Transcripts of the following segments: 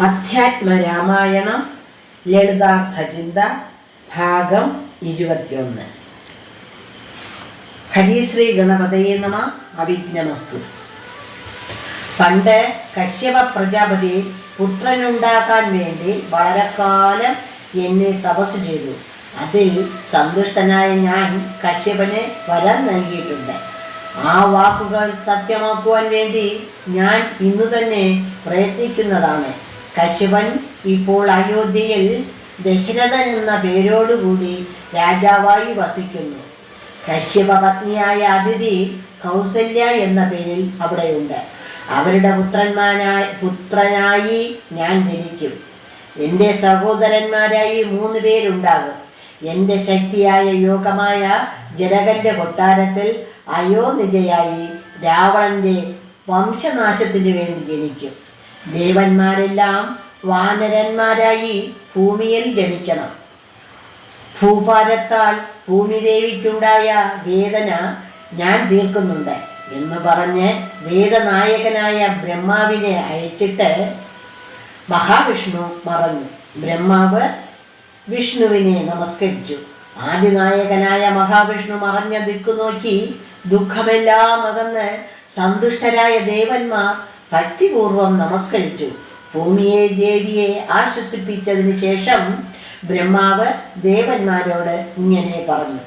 അധ്യാത്മരാമായണം ലളിതാർത്ഥ ചിന്ത ഭാഗം ഇരുപത്തിയൊന്ന്. ഹരിശ്രീ ഗണപതയെ നമ അവിഘ്നമസ്തു. പണ്ട് കശ്യപ പ്രജാപതി പുത്രനുണ്ടാക്കാൻ വേണ്ടി വളരെ കാലം എന്നെ തപസ് ചെയ്തു. അതിൽ സന്തുഷ്ടനായ ഞാൻ കശ്യപന് വരം നൽകിയിട്ടുണ്ട്. ആ വാക്കുകൾ സത്യമാക്കുവാൻ വേണ്ടി ഞാൻ ഇന്നു തന്നെ പ്രയത്നിക്കുന്നതാണ്. കശ്യപൻ ഇപ്പോൾ അയോധ്യയിൽ ദശരഥൻ എന്ന പേരോടുകൂടി രാജാവായി വസിക്കുന്നു. കശ്യപ പത്നിയായ അതിഥി കൗസല്യ എന്ന പേരിൽ അവിടെയുണ്ട്. അവരുടെ പുത്രന്മാരായി പുത്രനായി ഞാൻ ജനിക്കും. എന്റെ സഹോദരന്മാരായി മൂന്ന് പേരുണ്ടാകും. എന്റെ ശക്തിയായ യോഗമായ ജനകന്റെ കൊട്ടാരത്തിൽ അയോനിജയായി രാവണന്റെ വംശനാശത്തിനു വേണ്ടി ജനിക്കും. ദേവന്മാരെല്ലാം വാനരന്മാരായി ഭൂമിയിൽ ജനിക്കണം. ഭൂഭാരത്താൽ ഭൂമിദേവിക്കുണ്ടായ വേദന ഞാൻ തീർക്കുന്നുണ്ട് എന്ന് പറഞ്ഞ് വേദനായകനായ ബ്രഹ്മാവിനെ അയച്ചിട്ട് മഹാവിഷ്ണു മറഞ്ഞു ബ്രഹ്മാവ് വിഷ്ണുവിനെ നമസ്കരിച്ചു. ആദിനായകനായ മഹാവിഷ്ണു മറഞ്ഞ ദിക്കു നോക്കി ദുഃഖമെല്ലാം അകന്ന് സന്തുഷ്ടരായ ദേവന്മാർ ഭക്തിപൂർവം നമസ്കരിച്ചു. ഭൂമിയെ ദേവിയെ ആശ്വസിപ്പിച്ചതിന് ശേഷം ബ്രഹ്മാവ് ദേവന്മാരോട് ഇങ്ങനെ പറഞ്ഞു.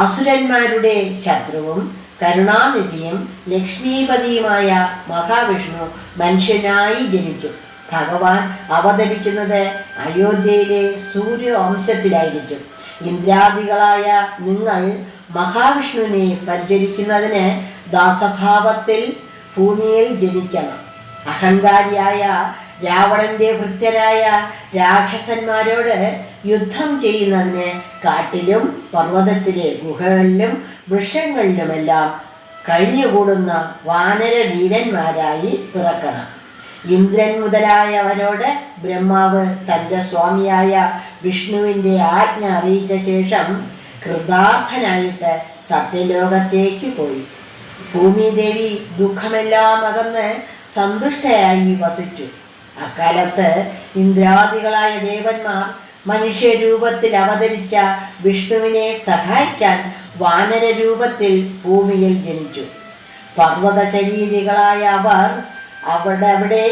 അസുരന്മാരുടെ ശത്രുവും കരുണാനിധിയും ലക്ഷ്മീപതിയുമായ മഹാവിഷ്ണു മനുഷ്യനായി ജനിക്കും. ഭഗവാൻ അവതരിക്കുന്നത് അയോധ്യയിലെ സൂര്യവംശത്തിലായിരിക്കും. ഇന്ദ്രാദികളായ നിങ്ങൾ മഹാവിഷ്ണുവിനെ പരിചരിക്കുന്നതിന് ദാസഭാവത്തിൽ ഭൂമിയിൽ ജനിക്കണം. അഹങ്കാരിയായ രാവണന്റെ ഭൃത്യരായ രാക്ഷസന്മാരോട് യുദ്ധം ചെയ്യുന്നതിന് കാട്ടിലും പർവതത്തിലെ ഗുഹകളിലും വൃക്ഷങ്ങളിലുമെല്ലാം കഴിഞ്ഞുകൂടുന്ന വാനര വീരന്മാരായി പിറക്കണം. ഇന്ദ്രൻ മുതലായവരോട് ബ്രഹ്മാവ് തന്റെ സ്വാമിയായ വിഷ്ണുവിന്റെ ആജ്ഞ അറിയിച്ച ശേഷം കൃതാർത്ഥനായിട്ട് സത്യലോകത്തേക്ക് പോയി. ഭൂമിദേവി ദുഃഖമെല്ലാം അകന്ന് സന്തുഷ്ടയായി വസിച്ചു. അക്കാലത്ത് ഇന്ദ്രാദികളായ ദേവന്മാർ മനുഷ്യരൂപത്തിൽ അവതരിച്ച വിഷ്ണുവിനെ സഹായിക്കാൻ വാനര രൂപത്തിൽ ഭൂമിയിൽ ജനിച്ചു. പർവത ശരീരികളായ അവർ അവിടെ അവിടെ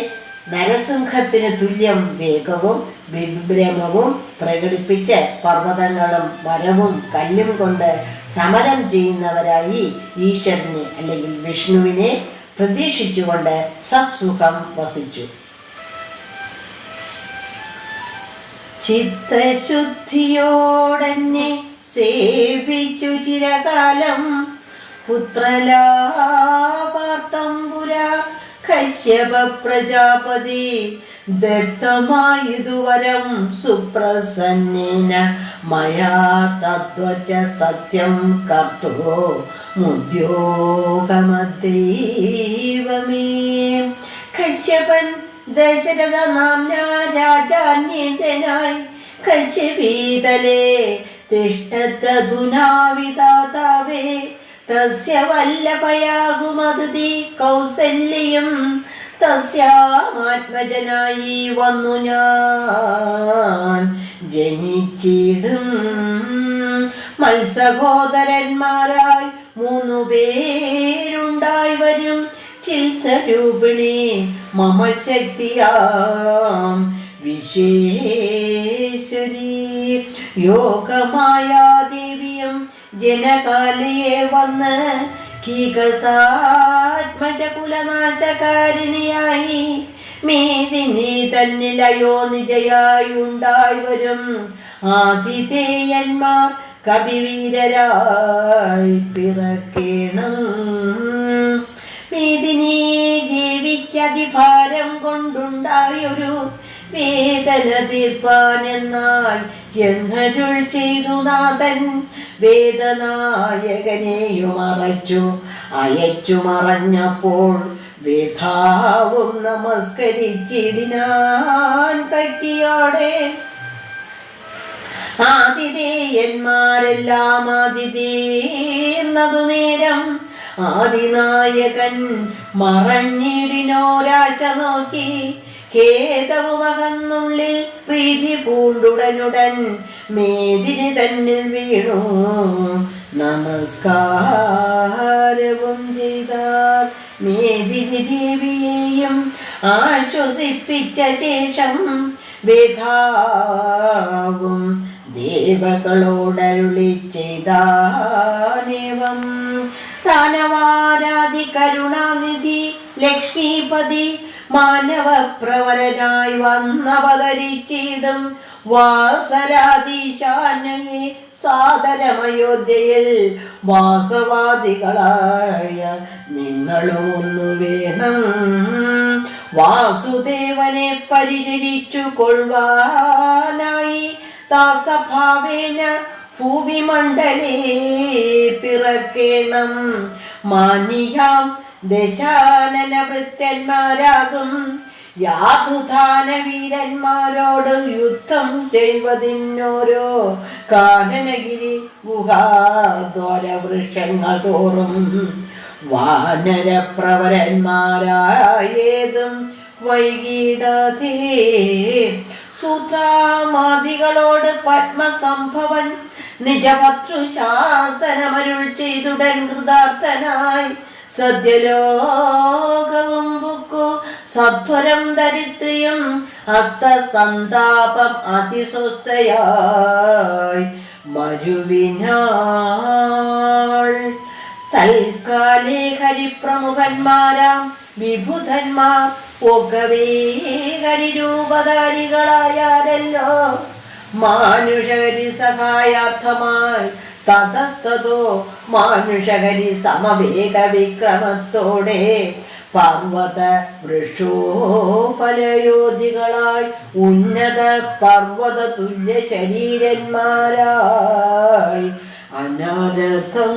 നരസിംഹത്തിന് തുല്യം വേഗവും വിഭ്രമവും പ്രകടിപ്പിച്ച് പർവതങ്ങളും മരവും കല്ലും കൊണ്ട് സമരം ചെയ്യുന്നവരായി ഈശ്വരനെ അല്ലെങ്കിൽ വിഷ്ണുവിനെ പ്രതീക്ഷിച്ചുകൊണ്ട് സസുഖം വസിച്ചു. ചിത്തശുദ്ധിയോടെന്നെ സേവിച്ചു ചിരകാലം. പുത്രലാപാർത്തമ്പുര കശ്യപ പ്രജാപതി ദത്തമായതുവരം സുപ്രസന്നേന. മയാ തത്വച സത്യം കർത്തോ മുദ്യോഗമദൈവമേ. കശ്യപൻ ദശരഥ നാംന രാജാന്യനായി കശ്യപീതലേ തിഷ്ടത്തധുനാവിതാതാവേ തസ്യ കൗസല്യം തസ്യാമാത്മജനായി വന്നു ഞാൻ. ജനിച്ചിടും മത്സഹോദരന്മാരായി മൂന്നു പേരുണ്ടായി വരും. ചിൽസരൂപിണി മമ ശക്തിയാം വിശേശ്വരി യോഗമായാദേവിയും ജനകാലയെ വന്ന് കീകസാത്മജകുലനാശകാരിണിയായി. കുലനാശകാരിണിയായി മേദിനി തന്നിലയോ നിജയായി ഉണ്ടായി വരും. ആതിഥേയന്മാർ കവിവീരരായി പിറക്കേണം. മേദിനി ദേവിക്കതിഭാരം കൊണ്ടുണ്ടായൊരു വേദന തീർപ്പാൻ എന്നാൽ എന്നരുൾ ചെയ്തു നാഥൻ വേദനായകനെയും അറച്ചു അയച്ചു മറഞ്ഞപ്പോൾ വേധാവും നമസ്കരിച്ചിടിനാൻ ഭക്തിയോടെ ആതിഥേയന്മാരെല്ലാം ആതിഥീർന്നതു നേരം ആദിനായകൻ മറഞ്ഞിടിനോരാശ നോക്കി ഖേദവുമകന്നുള്ളിൽ പ്രീതി പൂണ്ടുടനുടൻ മേദിനി തന്നിൽ വീണു. നമസ്കാരവും ചെയ്താൽ മേദിനി ദേവിയെയും ആശ്വസിപ്പിച്ച ശേഷം വേധാവും ദേവകളോടരുളി ചെയ്താനേവം ദാനവാരാധി കരുണാനിധി ലക്ഷ്മീപതി മാനവപ്രവരനായി വന്നവതരിച്ചിടും വാസരാധീശാനയെ സാദരമയോധ്യയിൽ വാസവാദികളായ നിങ്ങളും ഒന്ന് വേണം. വാസുദേവനെ പരിചരിച്ചു കൊള്ളുവാനായി ദാസഭാവേന ഭൂമിമണ്ഡലേ പിറക്കേണം. മാനിയാം ദശാനന വൃത്യന്മാരാകും യാതുധാന വീരന്മാരോട് യുദ്ധം ചെയ്വതിനോരോ കാനനഗിരി ഗുഹാദ്വാര വൃക്ഷങ്ങൾ തോറും വാനരപ്രവരന്മാരായേതും വൈകിടാതെ. സൂത്രാമാദികളോട് പത്മസംഭവൻ നിജപത്രു ശാസനമരുൾ ചെയ്തുടൻ കൃതാർത്ഥനായി സദ്യലോകവും ബുക്കു സധ്വരം ദരിദ്രിയും ഹസ്തസന്താപം അതിസ്വസ്ഥയായി മരുവിനാൾ. തൽക്കാലേ ഹരിപ്രമുഖന്മാരാം വിഭുധന്മാർ ഒക്കവേ ഹരിരൂപധാരികളായാലല്ലോ. മാനുഷരി സഹായാർത്ഥമായി തതസ്തോ മാനുഷകരി സമവേഗ വിക്രമത്തോടെ പർവത വൃക്ഷോഫലയോധികളായി ഉന്നത പർവത തുല്യ ശരീരന്മാരായി അനാരഥം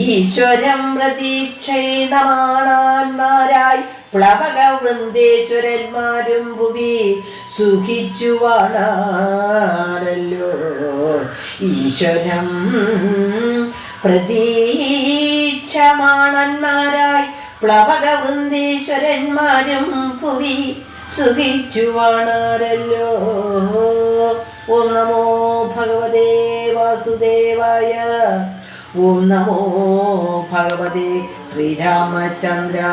ഈശ്വരം പ്രതീക്ഷയിടമാണാന്മാരായി പ്ലവക വൃന്ദേശ്വരന്മാരും ഭുവി സുഖിച്ചു വാണാരല്ലോ ഈശ്വരം പ്രതീക്ഷമാണന്മാരായി പ്ലവക പുവി സുഖിച്ചുവാണാരല്ലോ. സുഖിച്ചു വാണാരല്ലോ ഓം നമോ ഭഗവതേ വാസുദേവായ. ഓം നമോ ഭഗവതേ ശ്രീരാമചന്ദ്രായ.